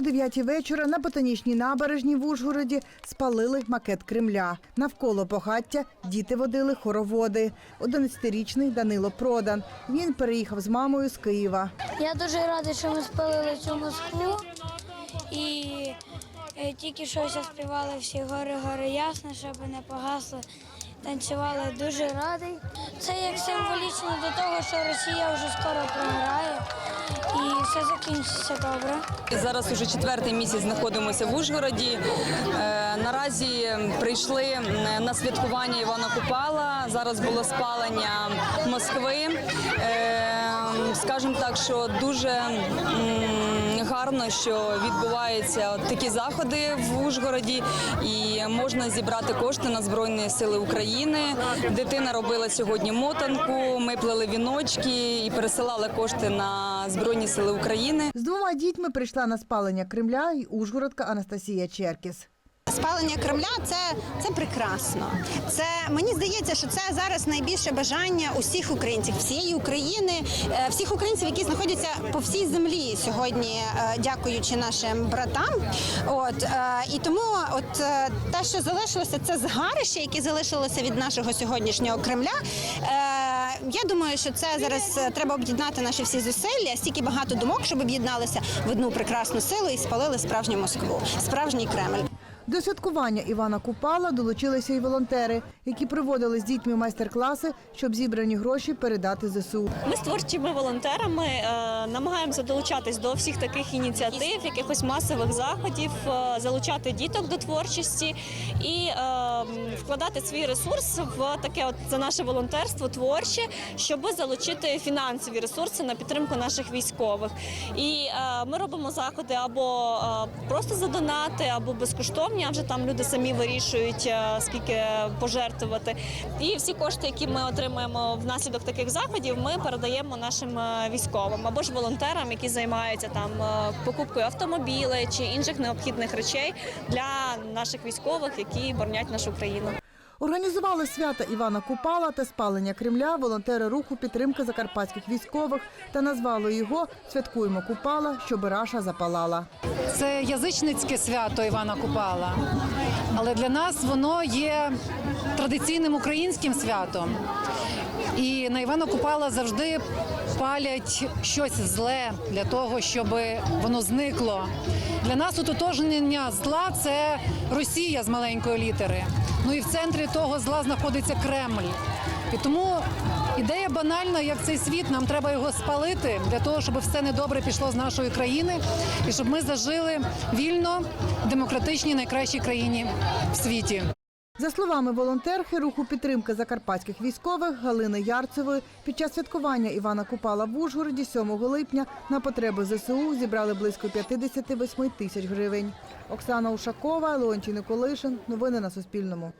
9 вечора на ботанічній набережній в Ужгороді спалили макет Кремля. Навколо багаття діти водили хороводи. 11-річний Данило Продан. Він переїхав з мамою з Києва. Я дуже радий, що ми спалили цю Москву. І е, тільки що заспівали всі гори, гори ясно, щоб не погасли. Танцювали дуже радий. Це як символічно до того, що Росія вже скоро програє і все закінчиться добре. Зараз уже четвертий місяць знаходимося в Ужгороді. Е, наразі прийшли на святкування Івана Купала. Зараз було спалення Москви. Скажемо так, що дуже гарно, що відбуваються такі заходи в Ужгороді, і можна зібрати кошти на Збройні Сили України. Дитина робила сьогодні мотанку. Ми плели віночки і пересилали кошти на Збройні Сили України. З двома дітьми прийшла на спалення Кремля і ужгородка Анастасія Черкіс. Спалення Кремля це, це прекрасно. Це мені здається, що це зараз найбільше бажання усіх українців, всієї України, е, всіх українців, які знаходяться по всій землі сьогодні, е, дякуючи нашим братам. От е, і тому, от те, що залишилося, це згарище, яке залишилося від нашого сьогоднішнього Кремля. Я думаю, що це зараз треба об'єднати наші всі зусилля, стільки багато думок, щоб об'єдналися в одну прекрасну силу і спалили справжню Москву, справжній Кремль. До святкування Івана Купала долучилися й волонтери, які проводили з дітьми майстер-класи, щоб зібрані гроші передати ЗСУ. Ми з творчими волонтерами е, намагаємося долучатись до всіх таких ініціатив, якихось масових заходів, е, залучати діток до творчості і е, вкладати свій ресурс в таке от за наше волонтерство творче, щоб залучити фінансові ресурси на підтримку наших військових. І е, ми робимо заходи або е, просто за донати, або безкоштовні. А вже там люди самі вирішують, е, скільки пожертвувати. І всі кошти, які ми отримуємо внаслідок таких заходів, ми передаємо нашим е, військовим або ж волонтерам, які займаються там е, покупкою автомобілей чи інших необхідних речей для наших військових, які боронять нашу країну. Організували свята Івана Купала та спалення Кремля волонтери руху підтримки закарпатських військових та назвали його Святкуємо Купала, щоби Раша запалала. Це язичницьке свято Івана Купала, але для нас воно є традиційним українським святом. І на Івана Купала завжди палять щось зле для того, щоб воно зникло. Для нас ототожнення зла це Росія з маленької літери. Ну і в центрі того зла знаходиться Кремль. І тому ідея банальна, як цей світ, нам треба його спалити для того, щоб все недобре пішло з нашої країни, і щоб ми зажили вільно, демократичній найкращій країні в світі. За словами волонтерки руху підтримки закарпатських військових Галини Ярцевої, під час святкування Івана Купала в Ужгороді 7 липня на потреби ЗСУ зібрали близько 58 тисяч гривень. Оксана Ушакова, Леонтій Николишин. Новини на Суспільному.